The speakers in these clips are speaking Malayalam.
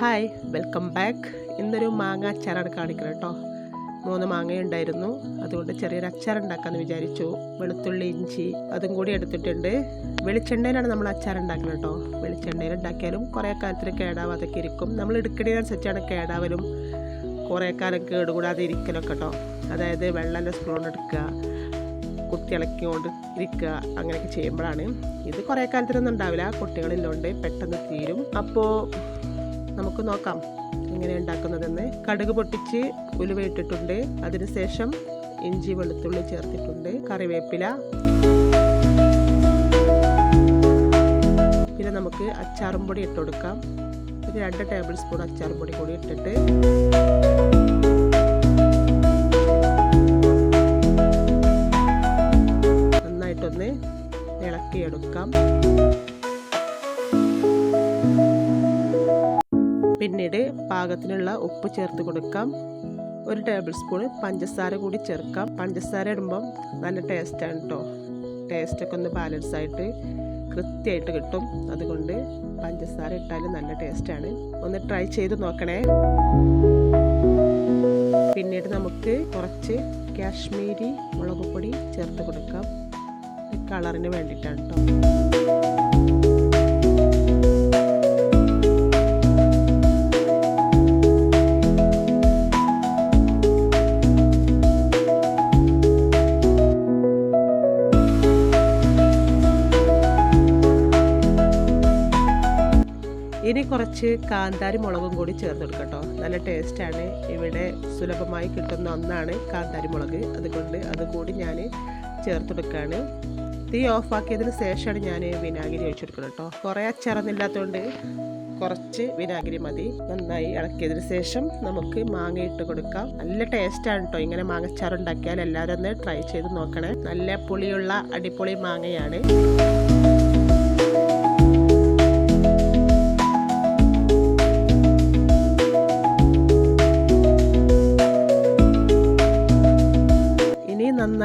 ഹായ് വെൽക്കം ബാക്ക് ഇന്നൊരു മാങ്ങ അച്ചാറാണ് കാണിക്കുന്നത് കേട്ടോ മൂന്ന് മാങ്ങയുണ്ടായിരുന്നു അതുകൊണ്ട് ചെറിയൊരു അച്ചാർ ഉണ്ടാക്കാമെന്ന് വിചാരിച്ചു. വെളുത്തുള്ളി ഇഞ്ചി അതും കൂടി എടുത്തിട്ടുണ്ട്. വെളിച്ചെണ്ണയിലാണ് നമ്മൾ അച്ചാർ ഉണ്ടാക്കുന്നത് കേട്ടോ വെളിച്ചെണ്ണയിൽ ഉണ്ടാക്കിയാലും കുറേ കാലത്തിന് കേടാവാതൊക്കെ ഇരിക്കും. നമ്മൾ എടുക്കണതിനനുസരിച്ചാണ് കേടാവലും കുറേ കാലം കേടുകൂടാതെ ഇരിക്കലൊക്കെ കേട്ടോ അതായത് വെള്ളം സ്പൂൺ എടുക്കുക കുത്തി ഇളക്കിക്കൊണ്ട് ഇരിക്കുക അങ്ങനെയൊക്കെ ചെയ്യുമ്പോഴാണ്. ഇത് കുറേ കാലത്തിനൊന്നും ഉണ്ടാവില്ല. കുട്ടികളില്ലോണ്ട് പെട്ടെന്ന് തീരും. അപ്പോൾ നമുക്ക് നോക്കാം എങ്ങനെ ഉണ്ടാക്കുന്നതെന്ന്. കടുക് പൊട്ടിച്ച് ഉലുവയിട്ടിട്ടുണ്ട് അതിനുശേഷം ഇഞ്ചി വെളുത്തുള്ളി ചേർത്തിട്ടുണ്ട്. കറിവേപ്പില. പിന്നെ നമുക്ക് അച്ചാറും പൊടി ഇട്ട് കൊടുക്കാം. ഒരു രണ്ട് ടേബിൾ സ്പൂൺ അച്ചാറും പൊടി കൂടി ഇട്ടിട്ട്. നന്നായിട്ടൊന്ന് ഇളക്കിയെടുക്കാം. പിന്നീട് പാകത്തിനുള്ള ഉപ്പ് ചേർത്ത് കൊടുക്കാം. ഒരു ടേബിൾ സ്പൂൺ പഞ്ചസാര കൂടി ചേർക്കാം. പഞ്ചസാര ഇടുമ്പം നല്ല ടേസ്റ്റാണ് കേട്ടോ ടേസ്റ്റൊക്കെ ഒന്ന് ബാലൻസ് ആയിട്ട് കൃത്യമായിട്ട് കിട്ടും. അതുകൊണ്ട് പഞ്ചസാര ഇട്ടാലും നല്ല ടേസ്റ്റാണ് ഒന്ന് ട്രൈ ചെയ്ത് നോക്കണേ. പിന്നീട് നമുക്ക് കുറച്ച് കാശ്മീരി മുളക് പൊടി ചേർത്ത് കൊടുക്കാം. കളറിന് വേണ്ടിയിട്ടാണ് കേട്ടോ ഇനി കുറച്ച് കാന്താരി മുളകും കൂടി ചേർത്ത് കൊടുക്കട്ടോ നല്ല ടേസ്റ്റാണ് ഇവിടെ സുലഭമായി കിട്ടുന്ന ഒന്നാണ് കാന്താരി മുളക്. അതുകൊണ്ട് അതുകൂടി ഞാൻ ചേർത്തെടുക്കുകയാണ് തീ ഓഫാക്കിയതിന് ശേഷമാണ് ഞാൻ വിനാഗിരി ഒഴിച്ചു കൊടുക്കുന്നത് കേട്ടോ. കുറേ അച്ചറന്നില്ലാത്തതുകൊണ്ട് കുറച്ച് വിനാഗിരി മതി. നന്നായി ഇളക്കിയതിന് ശേഷം നമുക്ക് മാങ്ങ ഇട്ട് കൊടുക്കാം. നല്ല ടേസ്റ്റാണ് കേട്ടോ ഇങ്ങനെ മാങ്ങച്ചാർ ഉണ്ടാക്കിയാൽ എല്ലാവരും ഒന്ന് ട്രൈ ചെയ്ത് നോക്കണേ. നല്ല പുളിയുള്ള അടിപൊളി മാങ്ങയാണ്.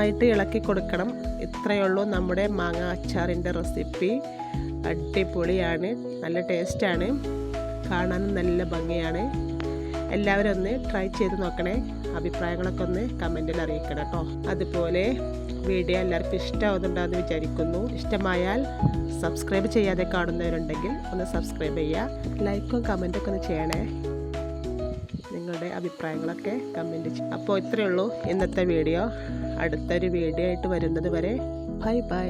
നന്നായിട്ട് ഇളക്കി കൊടുക്കണം. ഇത്രയേ ഉള്ളൂ നമ്മുടെ മാങ്ങ അച്ചാറിന്റെ റെസിപ്പി. അടിപൊളിയാണ്. നല്ല ടേസ്റ്റാണ്. കാണാനും നല്ല ഭംഗിയാണ്. എല്ലാവരും ഒന്ന് ട്രൈ ചെയ്ത് നോക്കണേ. അഭിപ്രായങ്ങളൊക്കെ ഒന്ന് കമന്റിൽ അറിയിക്കണം കേട്ടോ. അതുപോലെ വീഡിയോ എല്ലാവർക്കും ഇഷ്ടമാവുന്നുണ്ടെന്ന് വിചാരിക്കുന്നു. ഇഷ്ടമായാൽ സബ്സ്ക്രൈബ് ചെയ്യാതെ കാണുന്നവരുണ്ടെങ്കിൽ ഒന്ന് സബ്സ്ക്രൈബ് ചെയ്യുക. ലൈക്കും കമന്റൊക്കെ ഒന്ന് ചെയ്യണേ. നിങ്ങളുടെ അഭിപ്രായങ്ങളൊക്കെ കമന്റ് ചെയ്യും അപ്പോൾ ഇത്രയേ ഉള്ളൂ ഇന്നത്തെ വീഡിയോ. അടുത്തൊരു വീഡിയോ ആയിട്ട് വരുന്നത് വരെ ബൈ ബൈ.